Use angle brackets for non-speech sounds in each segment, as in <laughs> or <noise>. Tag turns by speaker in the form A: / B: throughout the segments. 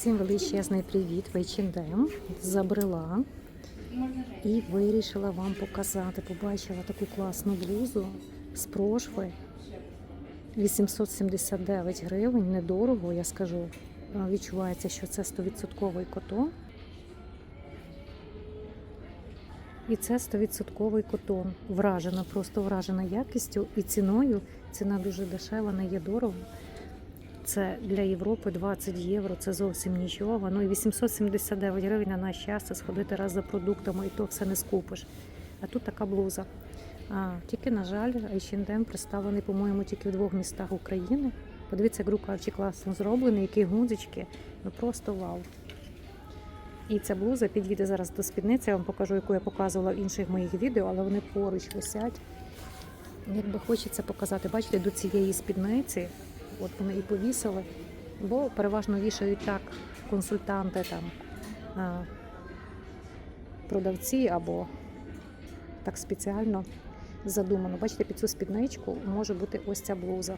A: Всім величезний привіт, H&M. Забрела і вирішила вам показати. Побачила таку класну блузу з прошви. 879 гривень, недорого, я скажу. Відчувається, що це 100% котон. І це 100% котон. Вражена, просто вражена якістю і ціною. Ціна дуже дешева, не є дорого. Це для Європи 20 євро, це зовсім нічого. Ну і 879 гривень на наш час це сходити раз за продуктами, і то все не скупиш. А тут така блуза. А, тільки, на жаль, H&M представлений, по-моєму, тільки в двох містах України. Подивіться, як рукавчик класно зроблений, які гудзички. Ну просто вау. І ця блуза підійде зараз до спідниці. Я вам покажу, яку я показувала в інших моїх відео, але вони поруч висять. Якби хочеться показати, бачите, до цієї спідниці, от вони і повісили, бо переважно вішають так консультанти, там, продавці або так спеціально задумано. Бачите, під цю спідничку може бути ось ця блуза.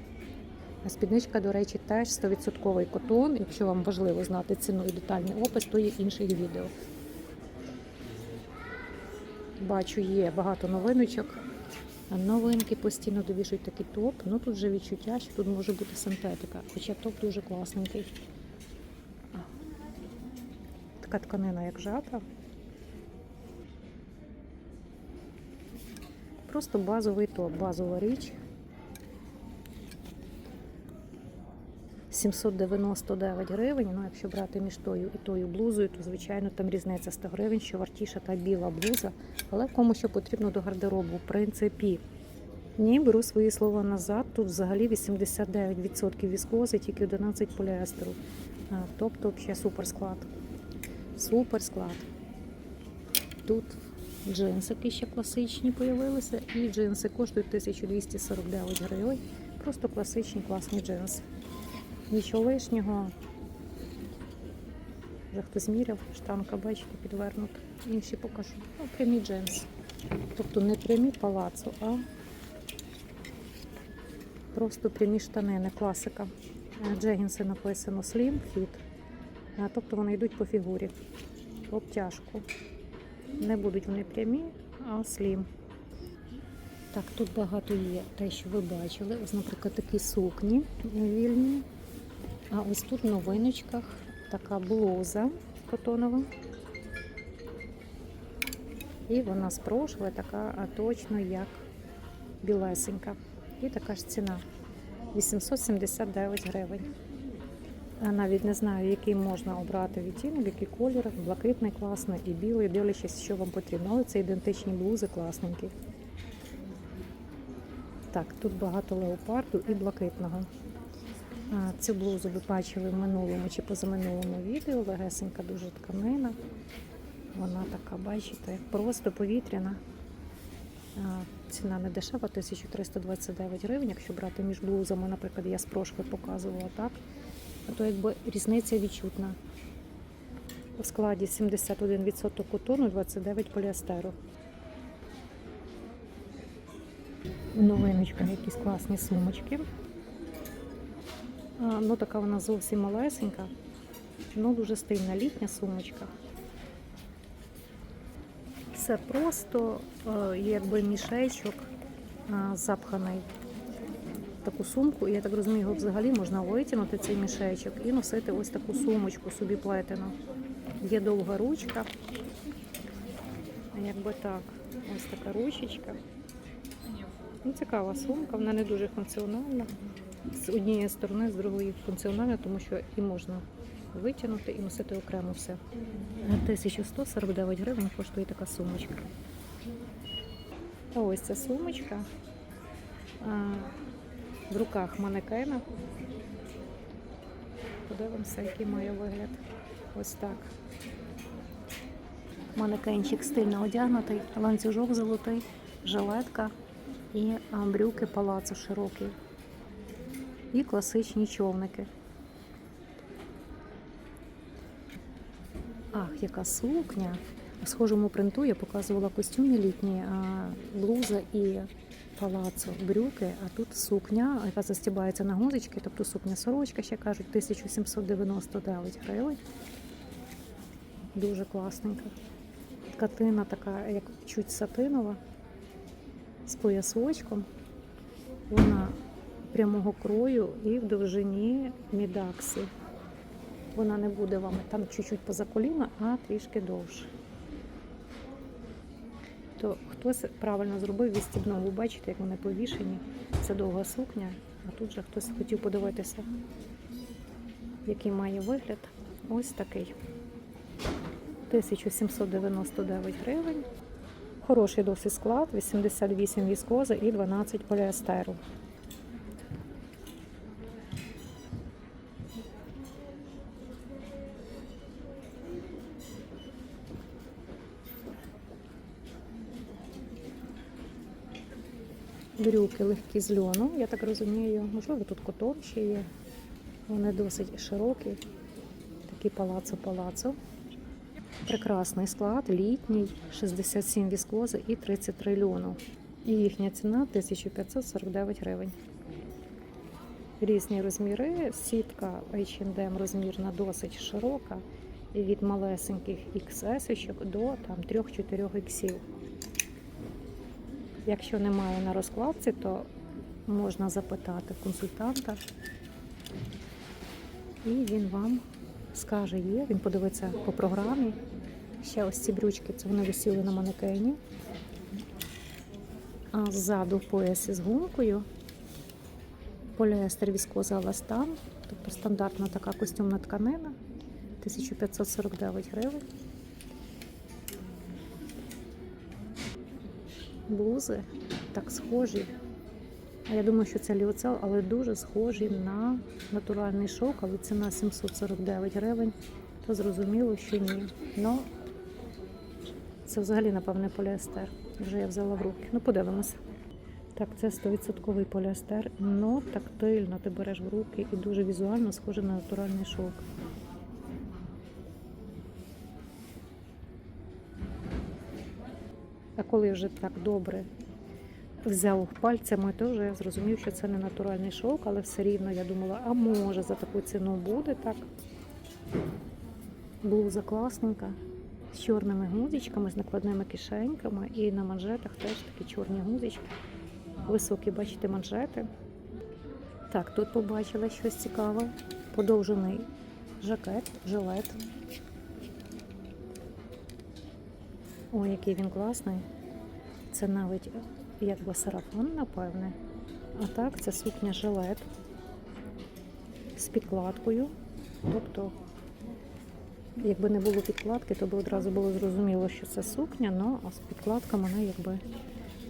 A: Спідничка, до речі, теж 100% котон. Якщо вам важливо знати ціну і детальний опис, то є інших відео. Бачу, є багато новиночок. Новинки постійно довішують такий топ. Ну тут вже відчуття, що тут може бути синтетика. Хоча топ дуже класненький. Така тканина, як жата. Просто базовий топ, базова річ. 799 гривень. Ну, якщо брати між тою і тою блузою, то звичайно там різниця 100 гривень, що вартіша та біла блуза. Але кому що потрібно до гардеробу, в принципі. Ні, беру свої слова назад. Тут взагалі 89% віскози, тільки 11 поліестеру. Тобто взагалі супер склад. Супер склад. Тут джинсики ще класичні появилися, і джинси коштують 1249 гривень. Просто класичні класні джинси. Нічого лишнього. Вже хтось міряв, штанка, бачите, підвернута. Інші покажу. Ну, прямі джинси. Тобто не прямі палацу, а просто прямі штанини, класика. Е, Джегінси написано Slim Fit. Е, Тобто вони йдуть по фігурі. Обтяжку. Не будуть вони прямі, а Slim. Так, тут багато є те, що ви бачили. Ось, наприклад, такі сукні вільні. А ось тут в новиночках така блуза котонова. І вона з прошви така точно як білесенька. І така ж ціна 879 гривень. Навіть не знаю, який можна обрати відтінок, який колір, блакитний класний і білий, дивлячись, що вам потрібно. Але це ідентичні блузи класненькі. Так, тут багато леопарду і блакитного. Цю блузу ви бачили в минулому чи позаминулому відео. Легесенька дуже тканина. Вона така, бачите, просто повітряна. Ціна не дешева, 1329 гривень. Якщо брати між блузами, наприклад, я з прошки показувала так, то якби різниця відчутна. У складі 71% котону, 29 поліестеру. В новиночках якісь класні сумочки. Ну така вона зовсім малесенька, ну дуже стильна літня сумочка. Все просто, е, якби мішечок запханий в таку сумку. І я так розумію, його взагалі можна витягнути цей мішечок і носити ось таку сумочку собі плетену. Є довга ручка. Якби так, ось така ручечка. Ну, цікава сумка, вона не дуже функціональна. З однієї сторони, з другої функціональна, тому що і можна витягнути і носити окремо все. 1149 гривень коштує така сумочка. Ось ця сумочка. В руках манекена. Подивимося, який має вигляд. Ось так. Манекенчик стильно одягнутий, ланцюжок золотий, жилетка і брюки палацу широкі. І класичні човники. Ах, яка сукня. В схожому принту я показувала костюми літні, а блуза і палацо, брюки, а тут сукня, яка застібається на гузички, тобто сукня сорочка, ще кажуть, 1799 гривень. Дуже класненька. Ткатина така, як чуть сатинова, з поясочком. Вона прямого крою і в довжині мідаксі. Вона не буде вам там чуть-чуть поза коліна, а трішки довше. То хтось правильно зробив відстібнув. Ви бачите, як вони повішені. Це довга сукня, а тут же хтось хотів подивитися, який має вигляд. Ось такий. 1799 гривень. Хороший досить склад, 88 віскози і 12 поліестеру. Брюки легкі з льону, я так розумію. Можливо, тут котон ще є. Вони досить широкі. Такі палацо-палацо. Прекрасний склад, літній, 67 віскози і 33 льону. І їхня ціна 1549 гривень. Різні розміри. Сітка H&M розмірна досить широка. Від малесеньких XS до 3-4 іксів. Якщо немає на розкладці, то можна запитати консультанта, і він вам скаже, є. Він подивиться по програмі. Ще ось ці брючки, це вони висіли на манекені. А ззаду в поясі з гумкою. Поліестер віскоза Ластан, тобто стандартна така костюмна тканина. 1549 гривень. Блузи так схожі. А Я думаю, що це ліоцел, але дуже схожі на натуральний шовк, але ціна 749 гривень. То зрозуміло, що ні. Ну, це взагалі, напевне, поліестер. Вже я взяла в руки. Ну, подивимося. Так, це 100% поліестер, но тактильно ти береш в руки і дуже візуально схоже на натуральний шовк. Коли вже так добре взяв пальцями, то вже зрозумів, що це не натуральний шовк, але все рівно я думала, а може за таку ціну буде так. Блуза класненька, з чорними гузичками, з накладними кишеньками, і на манжетах теж такі чорні гузички. Високі, бачите, манжети. Так, тут побачила щось цікаве. Подовжений жакет, жилет. Ой, який він класний. Це навіть якби сарафан, напевне. А так, це сукня жилет з підкладкою. Тобто, якби не було підкладки, то б одразу було зрозуміло, що це сукня, ну а підкладка мене якби,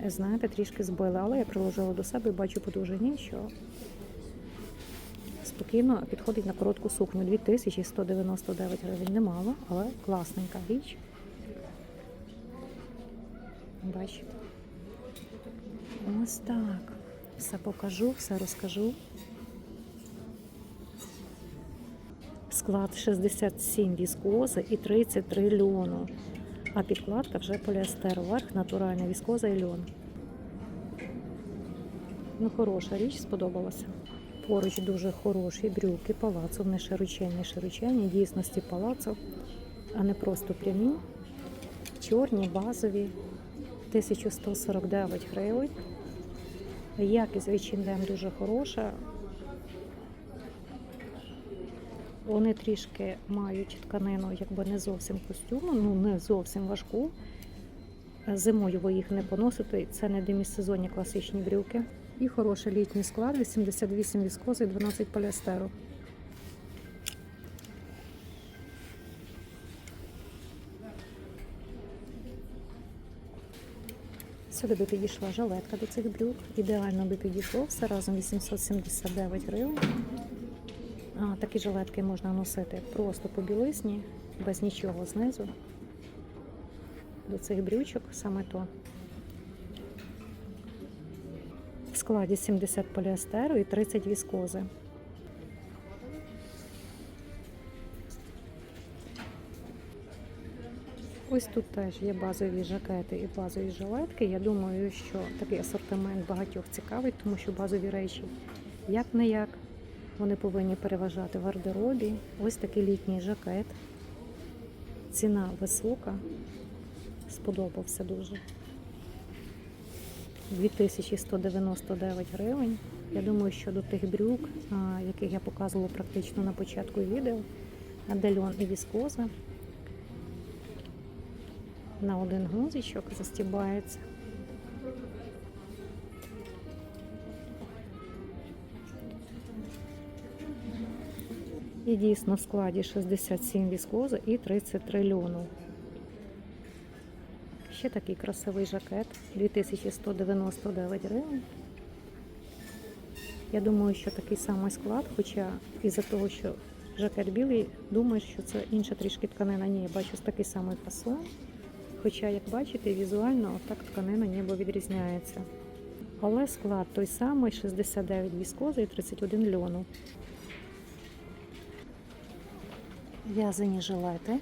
A: знаєте, трішки збили. Але я приложила до себе і бачу по довжині, що спокійно підходить на коротку сукню. 2199 гривень немало, але класненька річ. Бачите? Ось так. Все покажу, все розкажу. Склад 67 віскози і 33 льону. А підкладка вже поліестер. Верх натуральна віскоза і льон. Ну, хороша річ, сподобалася. Поруч дуже хороші брюки, палацо, вони широченні, широченні, дійсності палацо, а не просто прямі. Чорні, базові, 1149 гривень. Якість H&M дуже хороша. Вони трішки мають тканину, якби не зовсім костюму, ну не зовсім важку. Зимою ви їх не поносите, це не демісезонні класичні брюки. І хороший літній склад, 88 віскози і 12 поліестеру. Сюди би підійшла жилетка до цих брюк. Ідеально би підійшло, все разом 879 гривень. Такі жилетки можна носити просто по білизні, без нічого знизу. До цих брючок саме то. В складі 70 поліестеру і 30 віскози. Ось тут теж є базові жакети і базові жилетки. Я думаю, що такий асортимент багатьох цікавить, тому що базові речі як не як. Вони повинні переважати в гардеробі. Ось такий літній жакет. Ціна висока. Сподобався дуже. 2199 гривень. Я думаю, що до тих брюк, яких я показувала практично на початку відео, Дельон і віскоза. На один гузичок застібається. І дійсно в складі 67 віскоза і 33 льону. Ще такий красивий жакет 2199 гривень. Я думаю, що такий самий склад, хоча із-за того, що жакет білий, думаю, що це інша трішки тканина. Ні, я бачу такий самий фасон. Хоча, як бачите, візуально так тканина ніби відрізняється. Але склад той самий 69 віскози і 31 льону. В'язані жилети,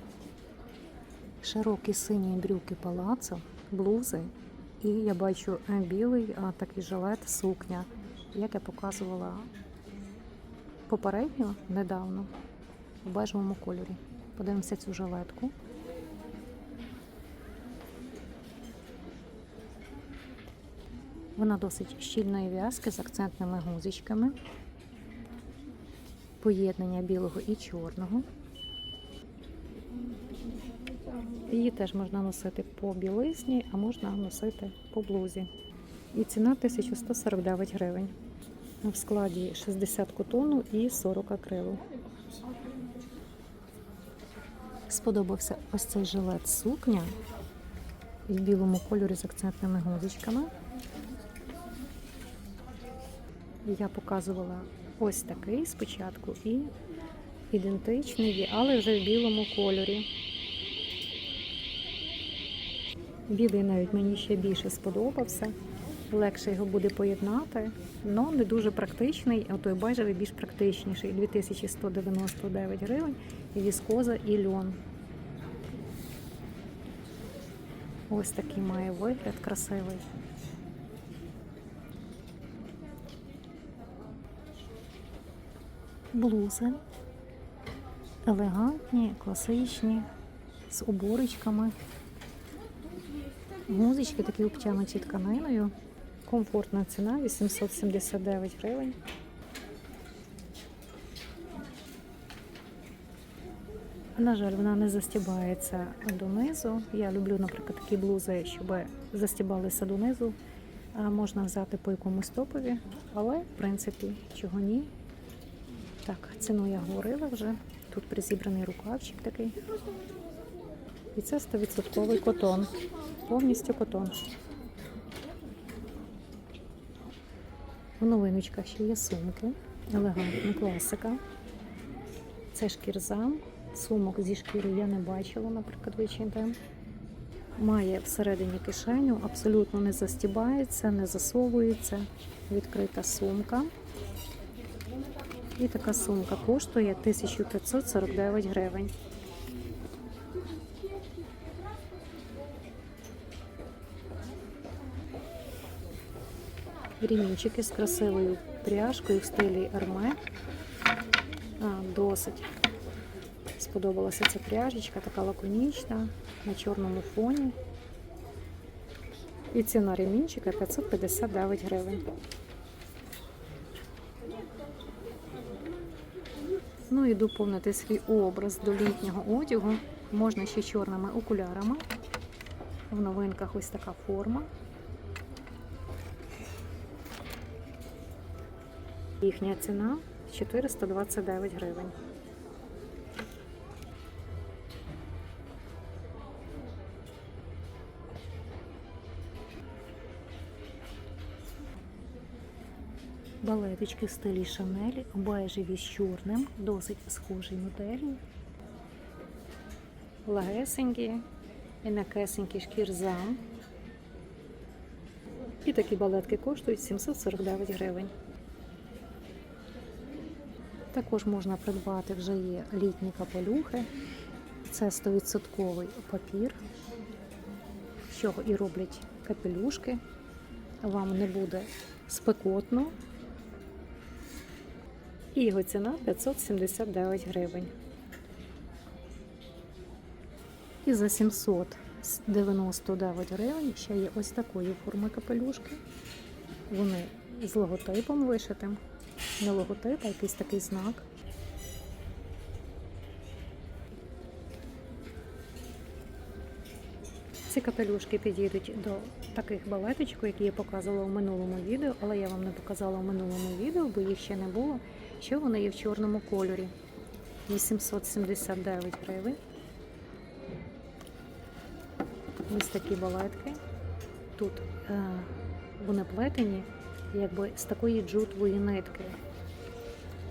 A: широкі сині брюки палацо, блузи. І я бачу е, білий такий жилет, сукня, як я показувала попередньо недавно в бежевому кольорі. Подивимося цю жилетку. Вона досить щільної в'язки з акцентними гузичками. Поєднання білого і чорного. Її теж можна носити по білизні, а можна носити по блузі. І ціна 1149 гривень. В складі 60 котону і 40 акрилу. Сподобався ось цей жилет сукня в білому кольорі з акцентними гузичками. Я показувала ось такий спочатку і ідентичний, але вже в білому кольорі. Білий навіть мені ще більше сподобався. Легше його буде поєднати, але не дуже практичний, а той бежевий більш практичніший. 2199 гривень, віскоза і льон. Ось такий має вигляд красивий. Блузи елегантні, класичні, з оборочками. Музички такі обтянуті тканиною. Комфортна ціна 879 гривень. На жаль, вона не застібається донизу. Я люблю, наприклад, такі блузи, щоб застібалися донизу. А Можна взяти по якомусь топові, але в принципі чого ні. Так, ціну я говорила вже. Тут призібраний рукавчик такий. І це 100% котон. Повністю котон. В новиночках ще є сумки. Елегантна класика. Це шкірзам. Сумок зі шкірою я не бачила, наприклад, в H&M. Має всередині кишеню, абсолютно не застібається, не засовується. Відкрита сумка. І така сумка коштує 1549 гривень. Ремінчики з красивою пряжкою в стилі арме. Досить сподобалася ця пряжечка, така лаконічна, на чорному фоні. І ціна ремінчика 559 гривень. Ну і доповнити свій образ до літнього одягу можна ще чорними окулярами. В новинках ось така форма. Їхня ціна 429 гривень. Балеточки в стилі Шанелі, бежеві з чорним, досить схожі моделі. Лагесенькі і накесенькі шкірзам. І такі балетки коштують 749 гривень. Також можна придбати вже є літні капелюхи Це 100% папір, з чого і роблять капелюшки. Вам не буде спекотно. І його ціна 579 гривень. І за 799 гривень ще є ось такої форми капелюшки. Вони з логотипом вишитим. Не логотип, а якийсь такий знак. Ці капелюшки підійдуть до таких балеточок, які я показувала в минулому відео, але я вам не показала в минулому відео, бо їх ще не було. Що вони є в чорному кольорі. 879 гривень. Ось такі балетки. Тут е, вони плетені якби з такої джутової нитки.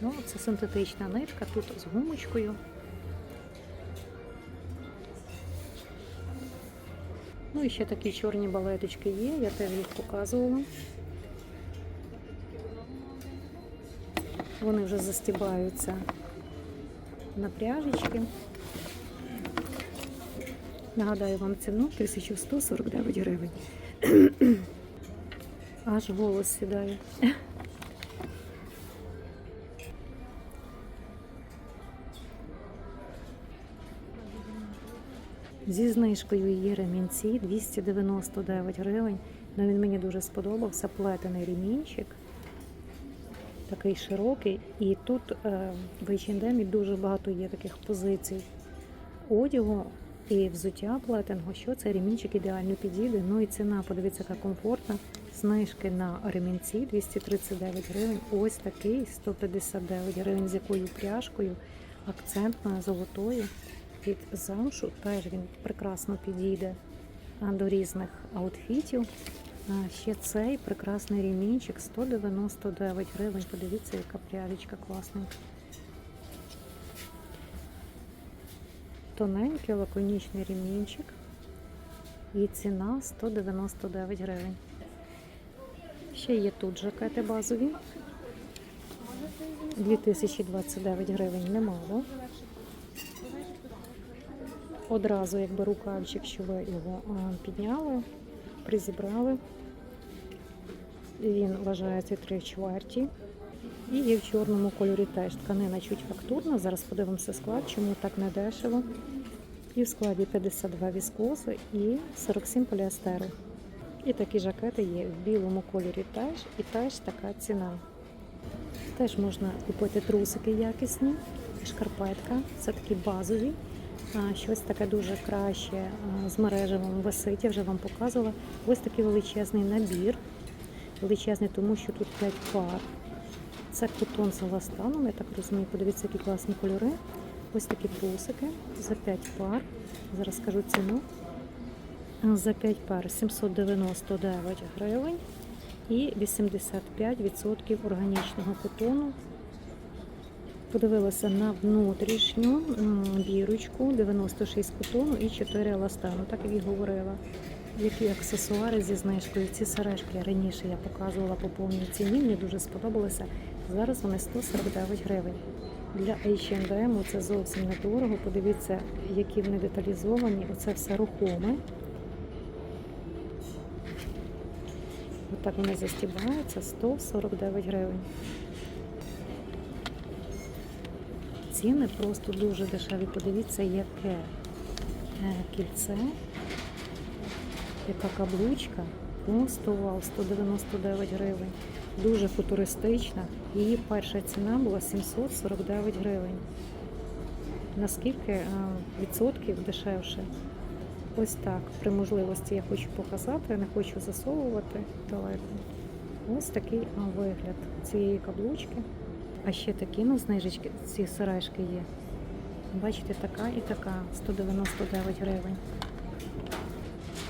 A: Ну, це синтетична нитка, тут з гумочкою. Ну і ще такі чорні балеточки є, я теж їх показувала. Вони вже застібаються на пряжечки. Нагадаю вам ціну 1149 гривень. <clears throat> Аж голос сідає. <laughs> Зі знижкою є ремінці 299 гривень. Ну, він мені дуже сподобався. Плетений ремінчик. Такий широкий. І тут е, в H&M дуже багато є таких позицій одягу і взуття плетеного, що цей ремінчик ідеально підійде. Ну і ціна, подивіться, яка комфортна. Знижки на ремінці 239 гривень. Ось такий 159 гривень з якою пряжкою, акцентною, золотою під замшу. Теж він прекрасно підійде до різних аутфітів. Ще цей прекрасний ремінчик 199 гривень. Подивіться, яка пряжечка класненька. Тоненький лаконічний ремінчик. І ціна 199 гривень. Ще є тут жакети базові. 2029 гривень немало. Одразу, якби рукавчик, що ви його підняли, призібрали. Він вважається 3 чверті. І є в чорному кольорі теж тканина чуть фактурна. Зараз подивимося склад, чому так не дешево. І в складі 52 віскози і 47 поліестеру. І такі жакети є в білому кольорі теж, і теж така ціна. Теж можна купити трусики якісні, шкарпетка, це такі базові. Щось таке дуже краще з мережевим висить, я вже вам показувала. Ось такий величезний набір. Величезний, тому що тут 5 пар. Це кутон з еластаном, я так розумію, подивіться, які класні кольори. Ось такі трусики за 5 пар. Зараз скажу ціну. За 5 пар 799 гривень і 85% органічного котону. Подивилася на внутрішню бірочку 96 котону і 4 еластану, так як і говорила. Які аксесуари зі знижкою. Ці сережки раніше я показувала по повній ціні, мені дуже сподобалося. Зараз вони 149 гривень. Для H&M це зовсім недорого. Подивіться, які вони деталізовані. Оце все рухоме. Отак вони застібаються 149 гривень. Ціни просто дуже дешеві. Подивіться, яке е, кільце, яка каблучка. Вау, 199 гривень. Дуже футуристична. Її перша ціна була 749 гривень. Наскільки е, відсотків дешевше? Ось так. При можливості я хочу показати, не хочу засовувати далеко. Ось такий вигляд цієї каблучки. А ще такі ну, знижечки, ці сережки є. Бачите, така і така 199 гривень.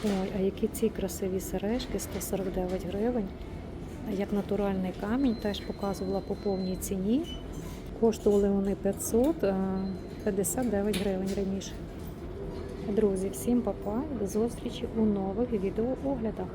A: Ой, а які ці красиві сережки 149 гривень. Як натуральний камінь, теж показувала по повній ціні. Коштували вони 559 гривень раніше. Друзі, всім папа, до зустрічі у нових відеооглядах.